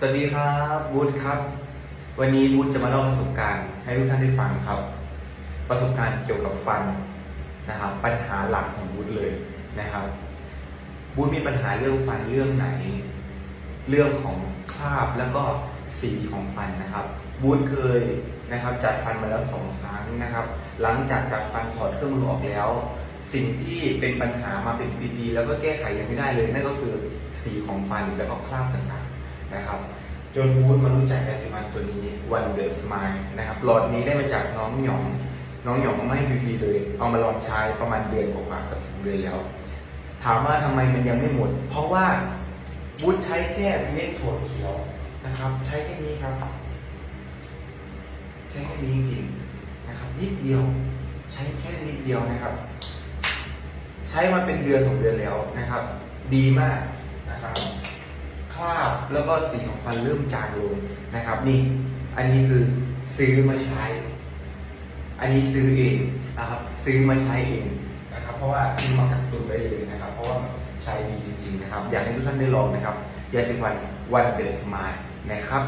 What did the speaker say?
สวัสดีครับบูธครับ วันนี้บูธจะมาเล่าประสบการณ์ให้ทุกท่านได้ฟังครับ ประสบการณ์เกี่ยวกับฟันนะครับปัญหาหลักของบูธเลยนะครับบูธมีปัญหาเรื่องฟันเรื่องไหน เรื่องของคราบแล้วก็สีของฟันนะครับบูธเคยนะครับ จัดฟันมาแล้วสองครั้งนะครับ หลังจากจัดฟันถอดเครื่องมือออกแล้ว สิ่งที่เป็นปัญหามาเป็นปีๆแล้วก็แก้ไขยังไม่ได้เลยนั่นก็คือสีของฟันแล้วก็คราบต่างๆ นะครับจนบูธมารู้จักยาสีฟันตัวนี้ One The Smile นะครับหลอดนี้ได้มาจากน้องหยอง น้องหยองเอามาให้ฟรีๆเลย เอามาลองใช้ประมาณเดือนกว่าๆกับสองเดือนแล้ว ถามว่าทำไมมันยังไม่หมด เพราะว่าบูธใช้แค่เม็ดถั่วเขียวนะครับ ใช้แค่นี้ครับ ใช้แค่นี้จริงๆนะครับนิดเดียวใช้แค่นิดเดียวนะครับ ใช้มาเป็นเดือนของเดือนแล้วนะครับ ดีมากนะครับ คราบแล้วก็สีของฟันเริ่มจางลงนะครับ นี่อันนี้คือซื้อมาใช้ อันนี้ซื้อเองนะครับซื้อมาใช้เองนะครับ เพราะว่าซื้อมาจากตุนไว้เลยนะครับ เพราะว่าใช้ดีจริง ๆ นะครับ อยากให้ทุกท่านได้ลองนะครับยาสีฟันวันเดอร์สมายนะครับ